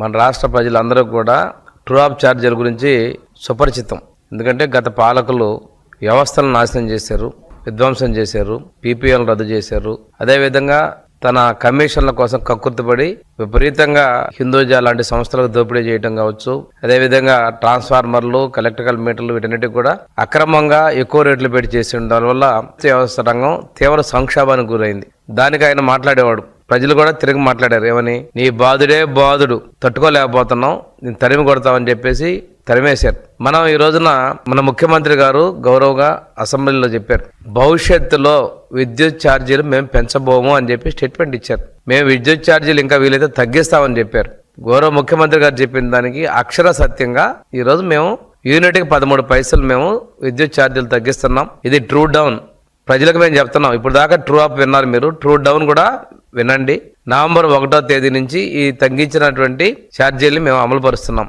మన రాష్ట్ర ప్రజలందరూ కూడా ట్రూ ఆఫ్ ఛార్జీల గురించి సుపరిచితం. ఎందుకంటే గత పాలకులు వ్యవస్థలను నాశనం చేశారు విధ్వంసం చేశారు పీపీఎల్ రద్దు చేశారు. అదేవిధంగా తన కమిషన్ల కోసం కక్కుర్తిపడి విపరీతంగా హిందూజా లాంటి సంస్థలకు దోపిడీ చేయడం కావచ్చు. అదేవిధంగా ట్రాన్స్ఫార్మర్లు ఎలక్ట్రికల్ మీటర్లు వీటన్నిటికి కూడా అక్రమంగా ఎక్కువ రేట్లు పెట్టి చేసి ఉండడం వల్ల వ్యవస్థ రంగం తీవ్ర సంక్షోభానికి గురైంది. దానికి ఆయన మాట్లాడేవాడు ప్రజలు కూడా తిరిగి మాట్లాడారు. ఏమని? నీ బాధుడే బాధుడు. తట్టుకోలేకపోతున్నాం నేను తరిమి కొడతామని చెప్పేసి తరిమేశారు. మనం ఈ రోజున మన ముఖ్యమంత్రి గారు గౌరవగా అసెంబ్లీలో చెప్పారు. భవిష్యత్తులో విద్యుత్ ఛార్జీలు మేము పెంచబోము అని చెప్పి స్టేట్మెంట్ ఇచ్చారు. మేము విద్యుత్ ఛార్జీలు ఇంకా వీలైతే తగ్గిస్తామని చెప్పారు. గౌరవ ముఖ్యమంత్రి గారు చెప్పిన దానికి అక్షర సత్యంగా ఈరోజు మేము యూనిట్కి పదమూడు పైసలు మేము విద్యుత్ ఛార్జీలు తగ్గిస్తున్నాం. ఇది ట్రూ డౌన్. ప్రజలకు మేము చెప్తున్నాం. ఇప్పుడు దాకా ట్రూ అప్ విన్నారు మీరు. ట్రూ డౌన్ కూడా వినండి. నవంబర్ ఒకటో తేదీ నుంచి ఈ తగ్గించినటువంటి ఛార్జీలు మేము అమలు పరుస్తున్నాం